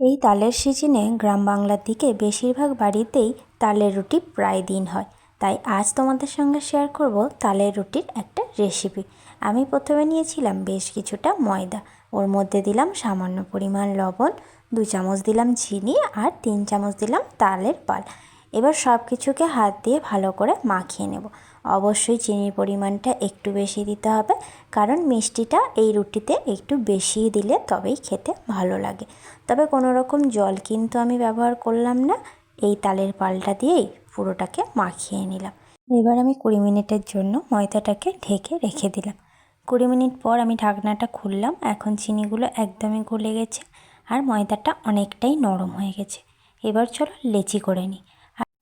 এই তালের সিজনে গ্রাম বাংলার দিকে বেশিরভাগ বাড়িতেই তালের রুটি প্রায় দিন হয়। তাই আজ তোমাদের সঙ্গে শেয়ার করব তালের রুটির একটা রেসিপি আমি প্রথমে নিয়েছিলাম বেশ কিছুটা ময়দা। ওর মধ্যে দিলাম সামান্য পরিমাণ লবণ, দু চামচ দিলাম চিনি আর তিন চামচ দিলাম তালের পাল। এবার সব কিছুকে হাত দিয়ে ভালো করে মাখিয়ে নেব। অবশ্যই চিনির পরিমাণটা একটু বেশি দিতে হবে, কারণ মিষ্টিটা এই রুটিতে একটু বেশি দিলে তবেই খেতে ভালো লাগে। তবে কোনো রকম জল কিন্তু আমি ব্যবহার করলাম না, এই তালের পালটা দিয়েই পুরোটাকে মাখিয়ে নিলাম। এবার আমি কুড়ি মিনিটের জন্য ময়দাটাকে ঢেকে রেখে দিলাম। কুড়ি মিনিট পর আমি ঢাকনাটা খুললাম, এখন চিনিগুলো একদমই গলে গেছে আর ময়দাটা অনেকটাই নরম হয়ে গেছে। এবার চলো লেচি করে নিই।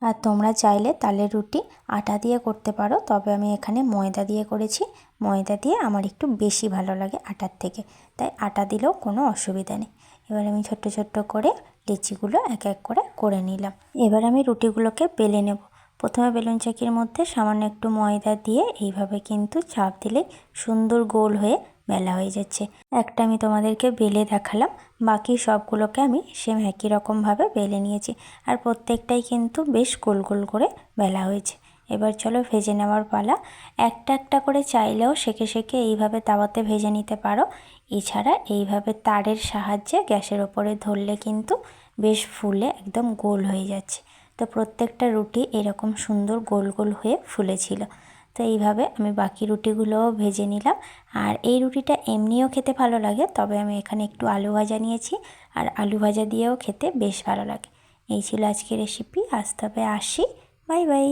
আর তোমরা চাইলে তালের রুটি, আটা দিয়ে করতে পারো। তবে আমি এখানে ময়দা দিয়ে করেছি। ময়দা দিয়ে আমার একটু বেশি ভালো লাগে আটার থেকে। তাই আটা দিলেও কোনো অসুবিধা নেই। এবার আমি ছোট্ট ছোট্ট করে লিচিগুলো এক এক করে করে নিলাম। এবার আমি রুটিগুলোকে বেলে নেব। প্রথমে বেলুন চাকির মধ্যে সামান্য একটু ময়দা দিয়ে এইভাবে কিন্তু চাপ দিলে সুন্দর গোল হয়ে বেলা হয়ে যাচ্ছে। একটা আমি তোমাদেরকে বেলে দেখালাম। বাকি সবগুলোকে আমি সেম একই রকমভাবে বেলে নিয়েছি। আর প্রত্যেকটাই কিন্তু বেশ গোল গোল করে বেলা হয়েছে। এবার চলো ভেজে নেওয়ার পালা। একটা একটা করে চাইলেও সেকে সেকে এইভাবে তাওয়াতে ভেজে নিতে পারো। এছাড়া এইভাবে তারের সাহায্যে গ্যাসের ওপরে ধরলে কিন্তু বেশ ফুলে একদম গোল হয়ে যাচ্ছে। তো প্রত্যেকটা রুটি এরকম সুন্দর গোল গোল হয়ে ফুলেছিল। তো এইভাবে আমি বাকি রুটিগুলোও ভেজে নিলাম। আর এই রুটিটা এমনিও খেতে ভালো লাগে, তবে আমি এখানে একটু আলু ভাজা নিয়েছি আর আলু ভাজা দিয়েও খেতে বেশ ভালো লাগে। এই ছিল আজকের রেসিপি আজ তবে আসি। Bye bye.